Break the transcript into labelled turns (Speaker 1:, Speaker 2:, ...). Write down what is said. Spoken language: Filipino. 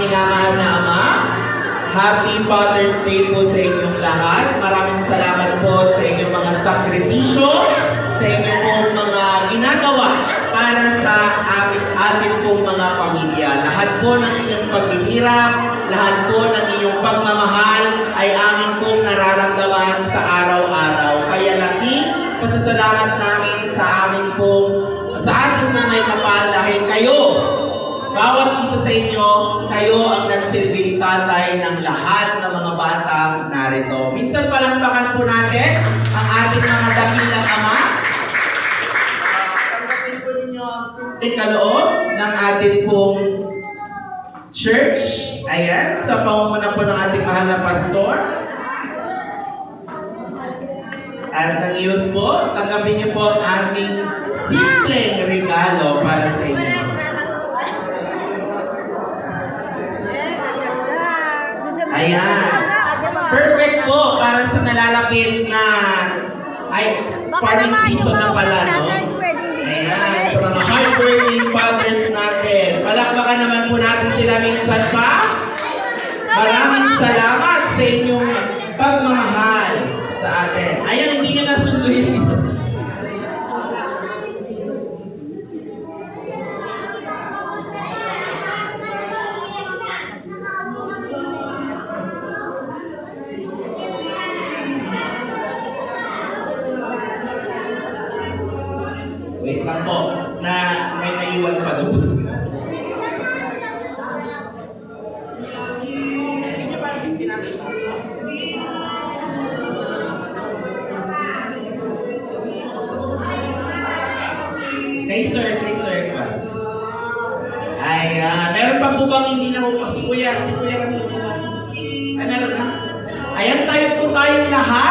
Speaker 1: minamahal na Ama. Happy Father's Day po sa inyong lahat. Maraming salamat po sa inyong mga sakripisyo, sa inyong pong mga ginagawa para sa amin, ating pong mga pamilya. Lahat po ng inyong paghihirap, lahat po ng inyong pagmamahal bawat isa sa inyo, kayo ang nagsilbing tatay ng lahat ng mga batang narito. Minsan palakpakan po natin ang ating mga dakilang ama. Tanggapin po ninyo ang simpleng kaloob ng ating pong church. Ayan, sa pangunguna po ng ating mahal na pastor. At ng youth po, tanggapin niyo po ang ating simpleng regalo para sa inyo. Ayan. Perfect po para sa nalalapit na ay farming season na pala, no? Ayan, sa mga hardworking fathers natin. Palakpakan naman po natin sila minsan pa. Maraming salamat sa inyong pagmamahal sa atin. Ayan, hindi nyo nasundo Wait lang po, na may naiwan pa doon. Kay sir, kay sir pa. Ay, ah, meron pa po bang hindi na po si Kuya? Si Kuya kanina. Ay, meron na. Ayan tayo po tayong lahat.